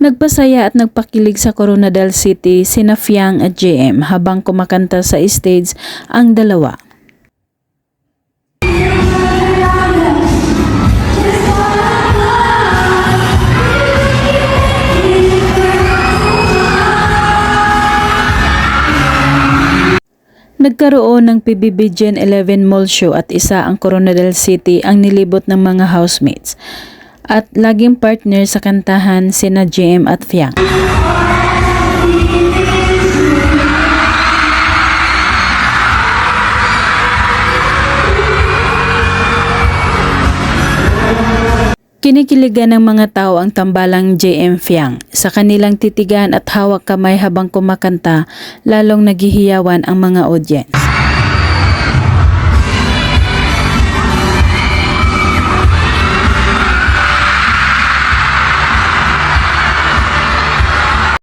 Nagpasaya at nagpakilig sa Coronadal City sina Fiang at JM habang kumakanta sa stage ang dalawa. Nagkaroon ng PBB Gen 11 Mall Show at isa ang Coronadal City ang nilibot ng mga housemates. At laging partner sa kantahan sina JM at Fiang. Kinikiligan ng mga tao ang tambalang JM Fiang. Sa kanilang titigan at hawak kamay habang kumakanta, lalong naghihiyawan ang mga audience.